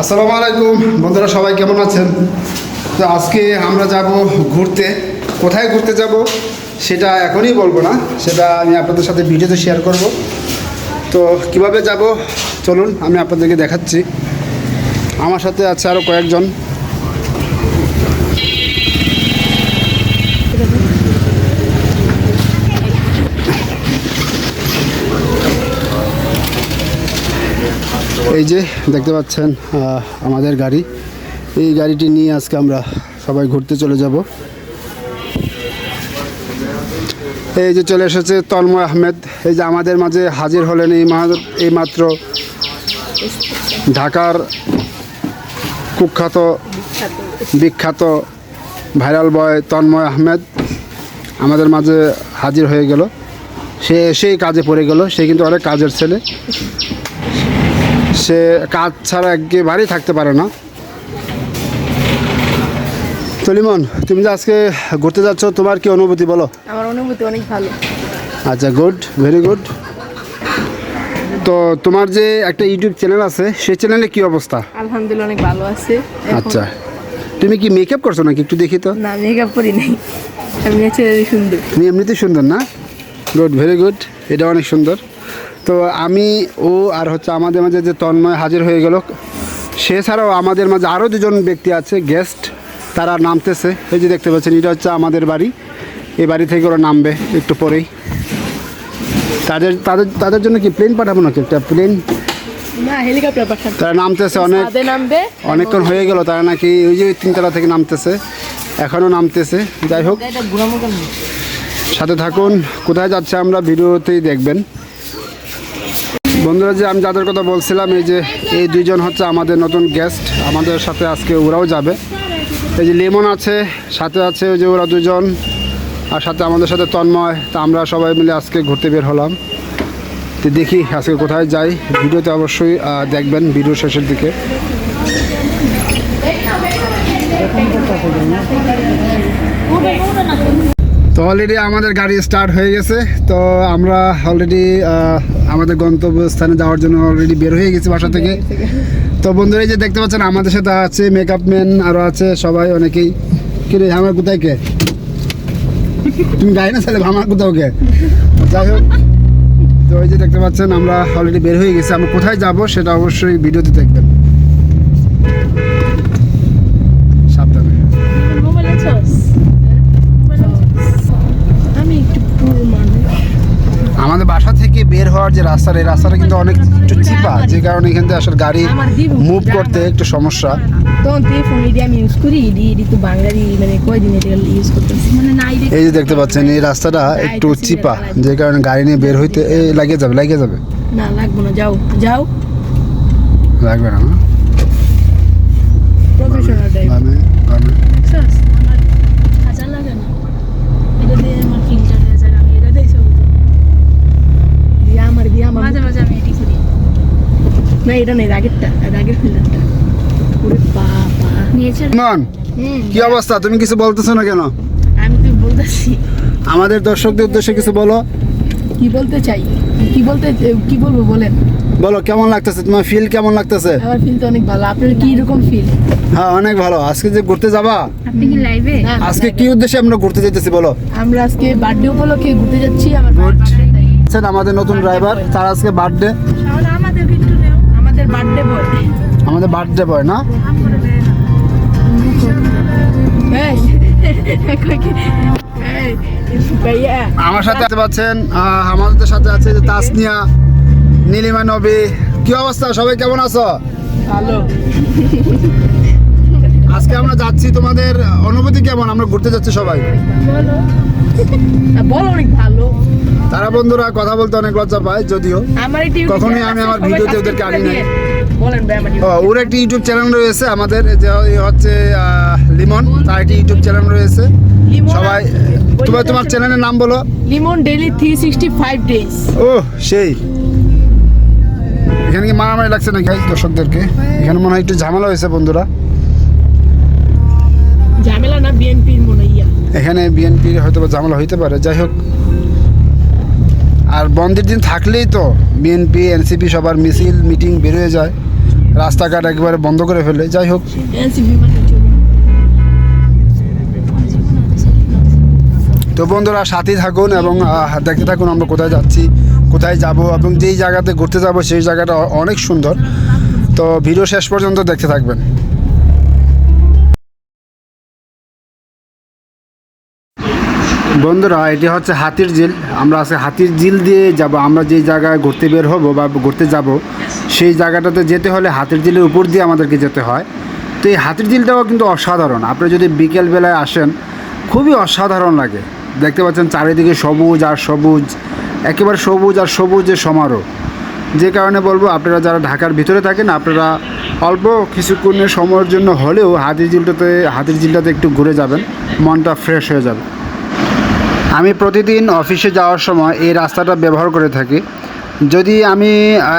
আসসালামু আলাইকুম। বন্ধুরা সবাই কেমন আছেন? তো আজকে আমরা যাব ঘুরতে। কোথায় ঘুরতে যাব সেটা এখনই বলব না, সেটা আমি আপনাদের সাথে ভিডিওতে শেয়ার করব। তো কীভাবে যাব? চলুন, আমি আপনাদেরকে দেখাচ্ছি। আমার সাথে আছে আরও কয়েকজন। এই যে দেখতে পাচ্ছেন আমাদের গাড়ি। এই গাড়িটি নিয়ে আজকে আমরা সবাই ঘুরতে চলে যাব। এই যে চলে এসেছে তন্ময় আহমেদ। এই যে আমাদের মাঝে হাজির হলেন এই এই মাত্র ঢাকার কুখ্যাত, বিখ্যাত ভাইরাল বয় তন্ময় আহমেদ আমাদের মাঝে হাজির হয়ে গেল। সে এসেই কাজে পড়ে গেল। সে কিন্তু অনেক কাজের ছেলে। সে কাজ ছাড়া একেবারেই থাকতে পারে না। তলিমন তুমি যে আজকে ঘুরতে যাচ্ছ তোমার কি অনুভূতি বলো? আমার অনুভূতি অনেক ভালো। আচ্ছা গুড ভেরি গুড তো তোমার যে একটা ইউটিউব চ্যানেল আছে সেই চ্যানেলে কি অবস্থা? আলহামদুলিল্লাহ অনেক ভালো আছে। আচ্ছা। তুমি কি মেকআপ করছ নাকি? একটু দেখি তো। না মেকআপ করি নাই। আমি সুন্দর। তুমি এমনিতেই সুন্দর না? গুড ভেরি গুড এটা অনেক সুন্দর। তো আমি ও আর হচ্ছে আমাদের মাঝে যে তন্ময় হাজির হয়ে গেল সে ছাড়াও আমাদের মাঝে আরও দুজন ব্যক্তি আছে গেস্ট তারা নামতেছে। এই যে দেখতে পাচ্ছেন এটা হচ্ছে আমাদের বাড়ি। এই বাড়ি থেকে ওরা নামবে একটু পরেই। তাদের তাদের তাদের জন্য কি প্লেন পাঠাবো নাকি? একটা প্লেন না হেলিকপ্টার পাঠান তারা নামতেছে অনেক। অনেকক্ষণ হয়ে গেল তারা নাকি ওই যে তিনতলা থেকে নামতেছে। এখনও নামতেছে। যাই হোক। সাথে থাকুন। কোথায় যাচ্ছে আমরা ভিডিওতেই দেখবেন। বন্ধুরা, যে আমি যাদের কথা বলছিলাম, এই যে এই দুইজন হচ্ছে আমাদের নতুন গেস্ট আমাদের সাথে আজকে ওরাও যাবে। এই যে লেমন আছে, সাথে আছে ওই যে ওরা দুজন, আর সাথে আমাদের সাথে তন্ময়। তা আমরা সবাই মিলে আজকে ঘুরতে বের হলাম। তো দেখি আজকে কোথায় যাই। ভিডিওতে অবশ্যই দেখবেন ভিডিও শেষের দিকে। তো অলরেডি আমাদের গাড়ি স্টার্ট হয়ে গেছে। তো আমরা অলরেডি আমাদের গন্তব্যস্থানে যাওয়ার জন্য অলরেডি বের হয়ে গেছি বাসা থেকে। তো বন্ধুরা, এই যে দেখতে পাচ্ছেন, আমাদের সাথে আছে মেকআপ ম্যান আরও আছে সবাই, অনেকেই। কিরে আমার কোথায় কে? তুমি গাড়ি না চালে আমার কোথাও কে? যাই হোক, তো এই যে দেখতে পাচ্ছেন, আমরা অলরেডি বের হয়ে গেছি। আমরা কোথায় যাব সেটা অবশ্যই ভিডিওতে দেখবেন সাবধানে মোবাইল আছস আমি একটু পুরো মানুষ আমাদের বাসা থেকে বের হওয়ার যে রাস্তাটা এই রাস্তাটা কিন্তু অনেক একটু চিপা যে কারণে এখান থেকে আসলে গাড়ি মুভ করতে একটু সমস্যা। মানে মানে নাই এই যে দেখতে পাচ্ছেন এই রাস্তাটা একটু চিপা যে কারণে গাড়ি নিয়ে বের হইতে এই লাগিয়ে যাবে লাগিয়ে যাবে। না লাগবো না যাও যাও। লাগবে না না? প্রফেশনাল ড্রাইভার আমার দিয়ে আমার মাঝে মাঝে আমি এটি করি না এটা নেই আগেরটা আর আগের ফিল্টারটা। ওরে বাবা। নিয়েছে হুম কি অবস্থা? তুমি কিছু বলতেছো না কেন? আমি তুই বলতেছি। আমাদের দর্শকদের উদ্দেশ্যে কিছু বলো। কি বলতে চাই? কি বলতে কি বলব বলেন। বলো কেমন লাগতেছে? তোমার ফিল কেমন লাগতেছে? আমার ফিল তো অনেক ভালো। আপনার কি রকম ফিল হ্যাঁ অনেক ভালো। আজকে যে ঘুরতে যাবা? আপনি কি লাইভে আজকে কি উদ্দেশ্যে আমরা ঘুরতে যেতেছি বলো। আমরা আজকে বার্থডে উপলক্ষে ঘুরতে যাচ্ছি আমার আছেন আমাদের নতুন ড্রাইভার তার আজকে বার্থডে আমাদের বার্থডে বয় না? আমার সাথে আসতে পাচ্ছেন আমাদের সাথে আছে যে তাসনিয়া নীলিমা নবী। কি অবস্থা? সবাই কেমন আছো? ভালো। আজকে আমরা যাচ্ছি তোমাদের অনুভূতি কেমন? আমরা ঘুরতে যাচ্ছি সবাই। বলো। বলো অনেক ভালো। তারা বন্ধুরা কথা বলতে অনেক লজ্জা পায় যদিও। কখনোই আমি আমার ভিডিওতে ওদেরকে আনি নাই। ওর একটি ইউটিউব চ্যানেল রয়েছে আমাদের যে হচ্ছে লিমন তার একটি ইউটিউব চ্যানেল রয়েছে। সবাই তোমার তোমার চ্যানেলের নাম বলো। Limon daily three sixty five days ও সেই। এখানে কি মারামারি লাগছে নাকি দর্শকদেরকে? এখানে মনে হয় একটু ঝামেলা হয়েছে বন্ধুরা। ঝামেলা না বিএনপির মনে ইয়া এখানে বিএনপির হয়তো ঝামেলা হইতে পারে। যাই হোক আর বন্ধের দিন থাকলেই তো বিএনপি এনসিপি সবার মিছিল মিটিং বের হয়ে যায়। রাস্তাঘাট একেবারে বন্ধ করে ফেলে। যাই হোক। মানে চলে তো বন্ধুরা সাথেই থাকুন এবং দেখতে থাকুন আমরা কোথায় যাচ্ছি কোথায় যাব এবং যেই জায়গাতে ঘুরতে যাব সেই জায়গাটা অনেক সুন্দর। তো ভিডিও শেষ পর্যন্ত দেখতে থাকবেন। বন্ধুরা, এটি হচ্ছে হাতির ঝিল। আমরা আছে হাতির ঝিল দিয়ে যাব। আমরা যেই জায়গায় ঘুরতে বের হব বা ঘুরতে যাব, সেই জায়গাটাতে যেতে হলে হাতির ঝিলের উপর দিয়ে আমাদেরকে যেতে হয়। তো এই হাতির ঝিলটাও কিন্তু অসাধারণ। আপনি যদি বিকেল বেলায় আসেন, খুবই অসাধারণ লাগে। দেখতে পাচ্ছেন চারিদিকে সবুজ আর সবুজ, একেবারে সবুজ আর সবুজের সমারোহ। যে কারণে বলব, আপনারা যারা ঢাকার ভিতরে থাকেন, আপনারা অল্প কিছুক্ষণের সময়ের জন্য হলেও হাতির ঝিলটাতে হাতির ঝিলটাতে একটু ঘুরে যাবেন। মনটা ফ্রেশ হয়ে যাবে। আমি প্রতিদিন অফিসে যাওয়ার সময় এই রাস্তাটা ব্যবহার করে থাকি। যদি আমি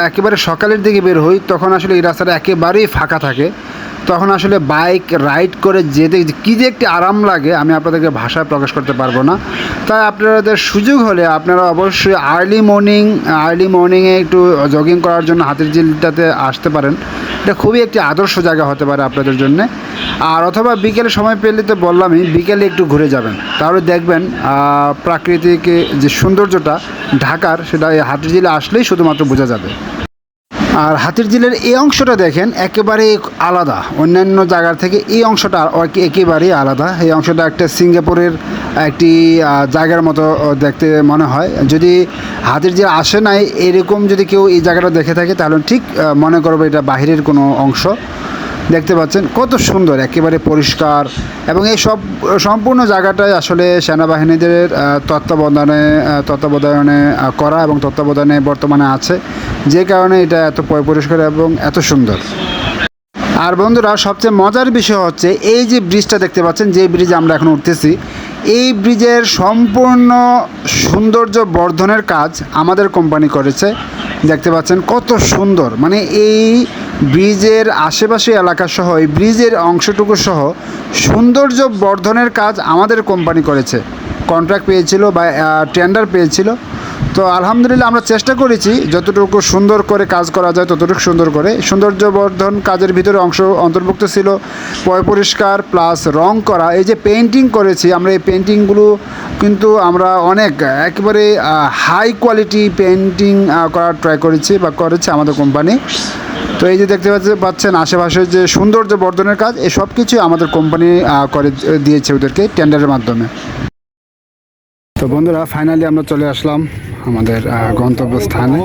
একেবারে সকালের দিকে বের হই, তখন আসলে এই রাস্তাটা একেবারেই ফাঁকা থাকে। তখন আসলে বাইক রাইড করে যেতে কী যে একটি আরাম লাগে, আমি আপনাদেরকে ভাষায় প্রকাশ করতে পারব না। তাই আপনাদের সুযোগ হলে আপনারা অবশ্যই আর্লি মর্নিং আর্লি মর্নিংয়ে একটু জগিং করার জন্য হাতের ঝিলটাতে আসতে পারেন। এটা খুবই একটি আদর্শ জায়গা হতে পারে আপনাদের জন্য। আর অথবা বিকেলে সময় পেলে তো বললামই, বিকেলে একটু ঘুরে যাবেন। তাহলে দেখবেন প্রাকৃতিক যে সৌন্দর্যটা ঢাকার, সেটা এই হাতির ঝিলে আসলেই শুধুমাত্র বোঝা যাবে। আর হাতির ঝিলের এই অংশটা দেখেন একেবারে আলাদা। অন্যান্য জায়গার থেকে এই অংশটা একেবারেই আলাদা। এই অংশটা একটা সিঙ্গাপুরের একটি জায়গার মতো দেখতে মনে হয়। যদি হাতির জেলা আসে নাই, এরকম যদি কেউ এই জায়গাটা দেখে থাকে, তাহলে ঠিক মনে করবে এটা বাহিরের কোনো অংশ। দেখতে পাচ্ছেন কত সুন্দর, একেবারে পরিষ্কার এবং এই সব, সম্পূর্ণ জায়গাটাই আসলে সেনাবাহিনীদের তত্ত্বাবধানে তত্ত্বাবধানে করা এবং তত্ত্বাবধানে বর্তমানে আছে। যে কারণে এটা এত পরিষ্কার এবং এত সুন্দর। আর বন্ধুরা, সবচেয়ে মজার বিষয় হচ্ছে এই যে ব্রিজটা দেখতে পাচ্ছেন, যে ব্রিজে আমরা এখন উঠতেছি, এই ব্রিজের সম্পূর্ণ সৌন্দর্য বর্ধনের কাজ আমাদের কোম্পানি করেছে। দেখতে পাচ্ছেন কত সুন্দর। মানে এই ব্রিজের আশেপাশে এলাকা সহ, এই ব্রিজের অংশটুকু সহ সৌন্দর্য বর্ধনের কাজ আমাদের কোম্পানি করেছে। কন্ট্রাক্ট পেয়েছিল বা টেন্ডার পেয়েছিল। তো আলহামদুলিল্লাহ আমরা চেষ্টা করেছি, যতটুকু সুন্দর করে কাজ করা যায় ততটুকু সুন্দর করে। সৌন্দর্যবর্ধন কাজের ভিতরে অংশ অন্তর্ভুক্ত ছিল, পয় পরিষ্কার প্লাস রং করা। এই যে পেন্টিং করেছি, আমরা এই পেন্টিংগুলো কিন্তু আমরা অনেক, একেবারে হাই কোয়ালিটি পেন্টিং করার ট্রাই করেছি বা করেছে আমাদের কোম্পানি তো এই যে দেখতে পাচ্ছে পাচ্ছেন আশেপাশে যে সৌন্দর্য বর্ধনের কাজ, এই সব কিছুই আমাদের কোম্পানি করে, দিয়েছে ওদেরকে টেন্ডারের মাধ্যমে। তো বন্ধুরা ফাইনালি আমরা চলে আসলাম। আমাদের গন্তব্যস্থানে।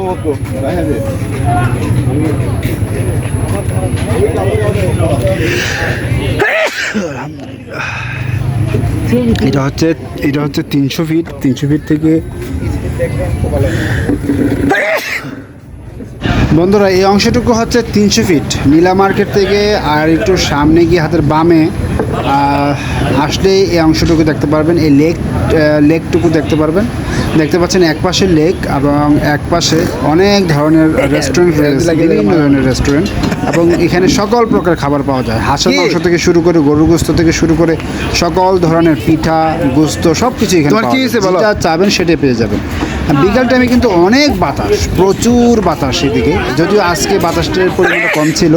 এটা হচ্ছে এটা হচ্ছে তিনশো ফিট তিনশো ফিট থেকে। বন্ধুরা এই অংশটুকু হচ্ছে তিনশো ফিট নীলা মার্কেট থেকে আর একটু সামনে গিয়ে হাতের বামে আহ, আসলেই এই অংশটুকু দেখতে পারবেন এই লেক লেকটুকু দেখতে পারবেন। দেখতে পাচ্ছেন এক পাশে লেক এবং এক পাশে অনেক ধরনের রেস্টুরেন্ট রয়েছে বিভিন্ন ধরনের রেস্টুরেন্ট এবং এখানে সকল প্রকার খাবার পাওয়া যায়। হাঁসের মাংস থেকে শুরু করে গরুর গোস্ত থেকে শুরু করে সকল ধরনের পিঠা গোস্ত সব কিছু এখানে চাবেন সেটাই পেয়ে যাবেন। বিকাল টাইমে কিন্তু অনেক বাতাস প্রচুর বাতাস এদিকে। যদিও আজকে বাতাসটার পরিমাণটা কম ছিল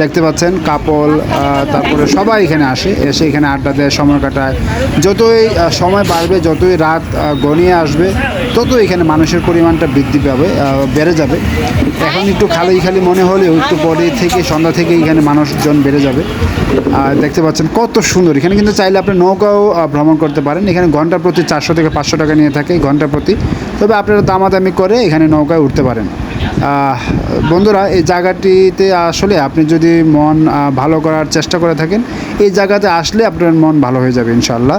দেখতে পাচ্ছেন কাপল তারপরে সবাই এখানে আসে এসে এখানে আড্ডা দেয় সময় কাটায়। যতই সময় বাড়বে যতই রাত গনিয়ে আসবে তত এখানে মানুষের পরিমাণটা বৃদ্ধি পাবে বেড়ে যাবে। এখন একটু খালি খালি মনে হলেও একটু পরে থেকে, সন্ধ্যা থেকে এখানে মানুষজন বেড়ে যাবে। আর দেখতে পাচ্ছেন কত সুন্দর। এখানে কিন্তু চাইলে আপনি নৌকাও ভ্রমণ করতে পারেন। এখানে ঘণ্টা প্রতি চারশো থেকে পাঁচশো টাকা নিয়ে থাকে ঘণ্টা প্রতি। তবে আপনারা দামাদামি করে এখানে নৌকায় উঠতে পারেন। বন্ধুরা, এই জায়গাটিতে আসলে আপনি যদি মন ভালো করার চেষ্টা করে থাকেন, এই জায়গাতে আসলে আপনার মন ভালো হয়ে যাবে ইনশাল্লাহ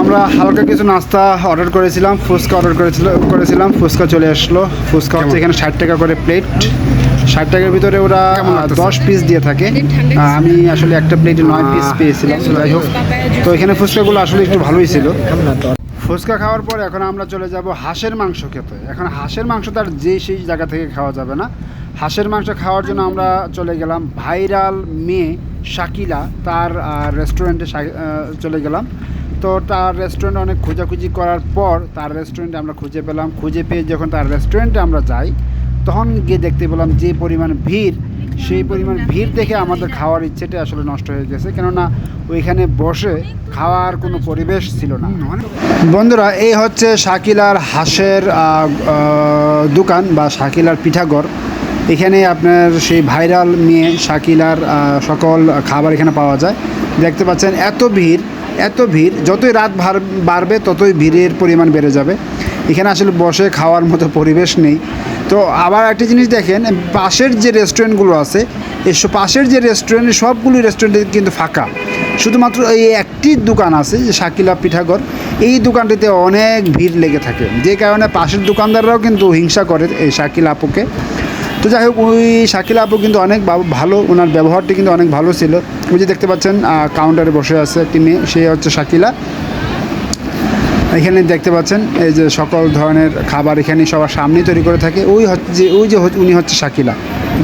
আমরা হালকা কিছু নাস্তা অর্ডার করেছিলাম ফুচকা অর্ডার করেছিল করেছিলাম ফুচকা চলে আসলো। ফুচকা হচ্ছে এখানে ষাট টাকা করে প্লেট ষাট টাকার ভিতরে ওরা দশ পিস দিয়ে থাকে। আমি আসলে একটা প্লেটে নয় পিস পেয়েছিলাম যাই হোক। তো এখানে ফুচকাগুলো আসলে একটু ভালোই ছিল। ফুচকা খাওয়ার পর এখন আমরা চলে যাব হাঁসের মাংস খেতে। এখন হাঁসের মাংস তার যে সেই জায়গা থেকে খাওয়া যাবে না। হাঁসের মাংস খাওয়ার জন্য আমরা চলে গেলাম ভাইরাল মেয়ে শাকিলা তার রেস্টুরেন্টে চলে গেলাম। তো তার রেস্টুরেন্টে অনেক খোঁজাখুঁজি করার পর তার রেস্টুরেন্টে আমরা খুঁজে পেলাম। খুঁজে পেয়ে যখন তার রেস্টুরেন্টে আমরা যাই, তখন গিয়ে দেখতে পেলাম যে পরিমাণ ভিড়, সেই পরিমাণ ভিড় দেখে আমাদের খাওয়ার ইচ্ছেটা আসলে নষ্ট হয়ে গেছে। কেননা ওইখানে বসে খাওয়ার কোনো পরিবেশ ছিল না। বন্ধুরা, এই হচ্ছে শাকিলার হাঁসের দোকান বা শাকিলার পিঠাঘর। এখানে আপনার সেই ভাইরাল মেয়ে শাকিলার সকল খাবার এখানে পাওয়া যায়। দেখতে পাচ্ছেন, এত ভিড় এত ভিড়, যতই রাত বাড়বে, ততই ভিড়ের পরিমাণ বেড়ে যাবে। এখানে আসলে বসে খাওয়ার মতো পরিবেশ নেই। তো আবার একটা জিনিস দেখেন, পাশের যে রেস্টুরেন্টগুলো আছে এসব পাশের যে রেস্টুরেন্ট, সবগুলি রেস্টুরেন্টে কিন্তু ফাঁকা। শুধুমাত্র এই একটি দোকান আছে, যে শাকিলা পিঠাঘর, এই দোকানটিতে অনেক ভিড় লেগে থাকে। যে কারণে পাশের দোকানদাররাও কিন্তু হিংসা করে এই শাকিল আপুকে। তো যাই হোক, ওই শাকিল আপু কিন্তু অনেক ভালো, ওনার ব্যবহারটি কিন্তু অনেক ভালো ছিল। ওই যে দেখতে পাচ্ছেন কাউন্টারে বসে আছে একটি মেয়ে, সে হচ্ছে শাকিলা। এখানে দেখতে পাচ্ছেন, এই যে সকল ধরনের খাবার এখানে সবার সামনেই তৈরি করে থাকে। ওই হচ্ছে যে, ওই যে উনি হচ্ছে শাকিলা,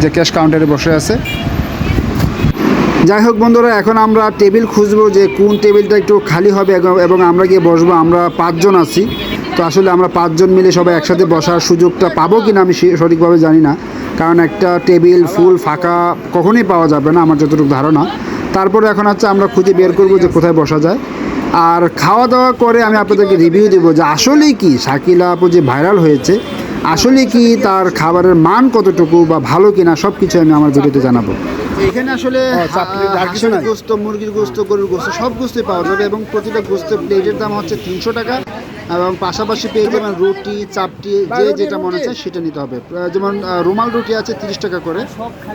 যে ক্যাশ কাউন্টারে বসে আছে। যাই হোক বন্ধুরা, এখন আমরা টেবিল খুঁজবো যে কোন টেবিলটা একটু খালি হবে এবং- এবং আমরা গিয়ে বসবো। আমরা পাঁচজন আছি। তো আসলে আমরা পাঁচজন মিলে সবাই একসাথে বসার সুযোগটা পাবো কিনা আমি সঠিকভাবে জানি না। কারণ একটা টেবিল ফুল ফাঁকা কখনোই পাওয়া যাবে না আমার যতটুকু ধারণা। তারপরে এখন হচ্ছে আমরা খুঁজে বের করব যে কোথায় বসা যায়। আর খাওয়া দাওয়া করে আমি আপনাদেরকে রিভিউ দেবো যে আসলেই কি শাকিলা আপু যে ভাইরাল হয়েছে আসলে কি তার খাবারের মান কতটুকু বা ভালো কিনা সব কিছু আমি আমার ভিডিওতে জানাব। এখানে আসলে গোস্ত মুরগির গোস্ত গরুর গোস্ত সব গোস্তই পাওয়া যাবে এবং প্রতিটা গোস্তের প্লেটের দাম হচ্ছে তিনশো টাকা। এবং পাশাপাশি পেয়ে যাবেন রুটি চাপটি যে যেটা মনে হচ্ছে সেটা নিতে হবে। যেমন রুমাল রুটি আছে তিরিশ টাকা করে।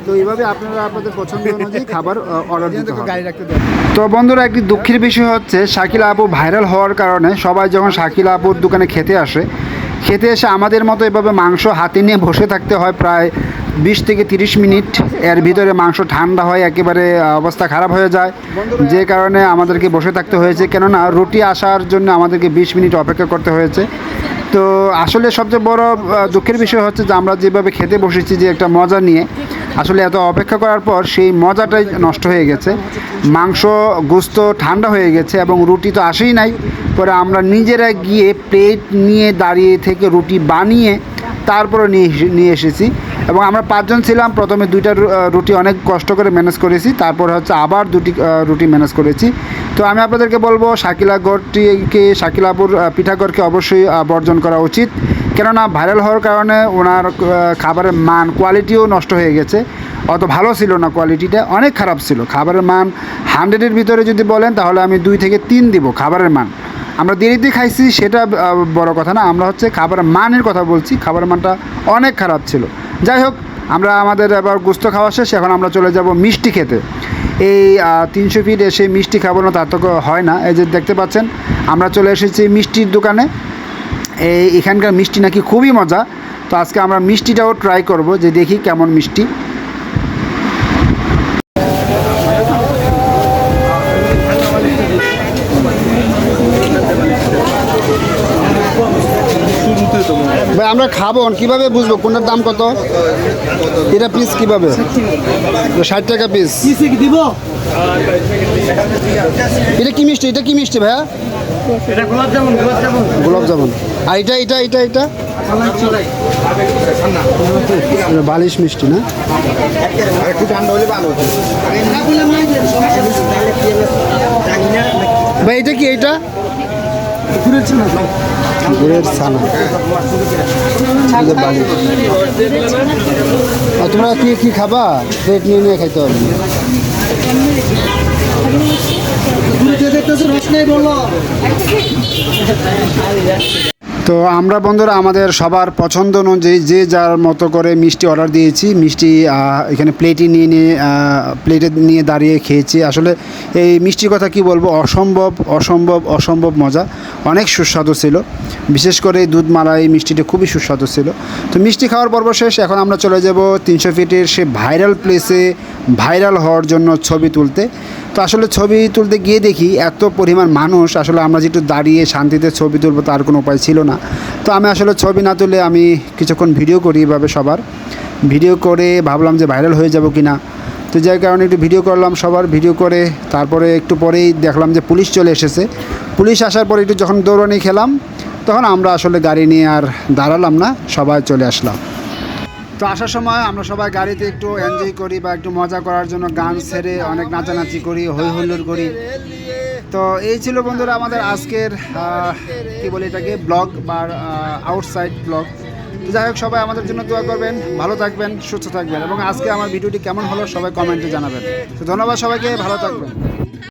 তো এইভাবে আপনারা আপনাদের পছন্দ অনুযায়ী খাবার অর্ডার দিতে হবে। তো বন্ধুরা একটি দুঃখের বিষয় হচ্ছে শাকিলা আপু ভাইরাল হওয়ার কারণে সবাই যখন শাকিলা আপুর দোকানে খেতে আসে খেতে এসে আমাদের মতো এভাবে মাংস হাতে নিয়ে বসে থাকতে হয় প্রায় বিশ থেকে তিরিশ মিনিট। এর ভিতরে মাংস ঠান্ডা হয়, একেবারে অবস্থা খারাপ হয়ে যায়। যে কারণে আমাদেরকে বসে থাকতে হয়েছে। কেননা রুটি আসার জন্য আমাদেরকে বিশ মিনিট অপেক্ষা করতে হয়েছে। তো আসলে সবচেয়ে বড় দুঃখের বিষয় হচ্ছে যে আমরা যেভাবে খেতে বসেছি যে একটা মজা নিয়ে, আসলে এত অপেক্ষা করার পর সেই মজাটাই নষ্ট হয়ে গেছে। মাংস গোস্ত ঠান্ডা হয়ে গেছে এবং রুটি তো আসেই নাই। পরে আমরা নিজেরা গিয়ে প্লেট নিয়ে দাঁড়িয়ে থেকে রুটি বানিয়ে তারপরে নিয়ে নিয়ে এসেছি। এবং আমরা পাঁচজন ছিলাম। প্রথমে দুইটা রুটি অনেক কষ্ট করে ম্যানেজ করেছি। তারপর হচ্ছে আবার দুটি রুটি ম্যানেজ করেছি। তো আমি আপনাদেরকে বলব, শাকিলা গড়টিকে শাকিলাপুর পিঠাগড়কে অবশ্যই বর্জন করা উচিত। কেননা ভাইরাল হওয়ার কারণে ওনার খাবারের মান কোয়ালিটিও নষ্ট হয়ে গেছে। অত ভালো ছিল না কোয়ালিটিটা অনেক খারাপ ছিল। খাবারের মান হান্ড্রেডের ভিতরে যদি বলেন, তাহলে আমি দুই থেকে তিন দিব খাবারের মান। আমরা দেরিতে খাইছি, সেটা বড় কথা না। আমরা হচ্ছে খাবারের মানের কথা বলছি খাবারের মানটা অনেক খারাপ ছিল। যাই হোক, আমরা আমাদের এবার গোস্ত খাওয়া শেষ, এখন আমরা চলে যাব মিষ্টি খেতে। এই তিনশো ফিট এসে মিষ্টি খাব না তার তো হয় না। এই যে দেখতে পাচ্ছেন, আমরা চলে এসেছি মিষ্টির দোকানে। এই, এখানকার মিষ্টি নাকি খুবই মজা। তো আজকে আমরা মিষ্টিটাও ট্রাই করব, যে দেখি কেমন মিষ্টি। ভাই আমরা খাব। কীভাবে বুঝব? কোনটার দাম কত? এটা পিস কীভাবে? ষাট টাকা পিস দিব এটা কি মিষ্টি? এটা কি মিষ্টি ভাইয়া? এটা গোলাপ জামুন আর এটা এটা এটা এটা? বালিশ মিষ্টি না? একটু ঠান্ডা হলে ভালো হতো। ভাই এটা কি এটা? আর তোমরা কি কি খাবা? প্লেট নিয়ে নিয়ে খাইতে হবে। তো আমরা বন্ধুরা, আমাদের সবার পছন্দ অনুযায়ী যে যার মতো করে মিষ্টি অর্ডার দিয়েছি, মিষ্টি এখানে প্লেটে নিয়ে নিয়ে প্লেটে নিয়ে দাঁড়িয়ে খেয়েছি। আসলে এই মিষ্টির কথা কি বলব? অসম্ভব অসম্ভব অসম্ভব মজা। অনেক সুস্বাদু ছিল। বিশেষ করে এই দুধ মালাই মিষ্টিটা খুবই সুস্বাদু ছিল। তো মিষ্টি খাওয়ার পর্ব শেষ, এখন আমরা চলে যাব তিনশো ফিটের সে ভাইরাল প্লেসে ভাইরাল হওয়ার জন্য ছবি তুলতে। তো আসলে ছবি তুলতে গিয়ে দেখি এত পরিমাণ মানুষ, আসলে আমরা যেটু দাঁড়িয়ে শান্তিতে ছবি তুলবো তার কোনো উপায় ছিল না। তো আমি আসলে ছবি না তুলে আমি কিছুক্ষণ ভিডিও করি এভাবে সবার। ভিডিও করে ভাবলাম যে ভাইরাল হয়ে যাব কি না তো যার কারণে একটু ভিডিও করলাম সবার ভিডিও করে তারপরে একটু পরেই দেখলাম যে পুলিশ চলে এসেছে। পুলিশ আসার পরে একটু যখন দৌড়ানি খেলাম, তখন আমরা আসলে গাড়ি নিয়ে আর দাঁড়ালাম না, সবাই চলে আসলাম। তো আসার সময় আমরা সবাই গাড়িতে একটু এনজয় করি বা একটু মজা করার জন্য গান ছেড়ে অনেক নাচানাচি করি হই হুল্লোড় করি। তো এই ছিল বন্ধুরা আমাদের আজকের কি বলি এটাকে, ব্লগ বা আউটসাইড ব্লগ। যাই হোক, সবাই আমাদের জন্য দোয়া করবেন, ভালো থাকবেন, সুস্থ থাকবেন। এবং আজকে আমার ভিডিওটি কেমন হলো সবাই কমেন্টে জানাবেন। তো ধন্যবাদ সবাইকে, ভালো থাকবেন।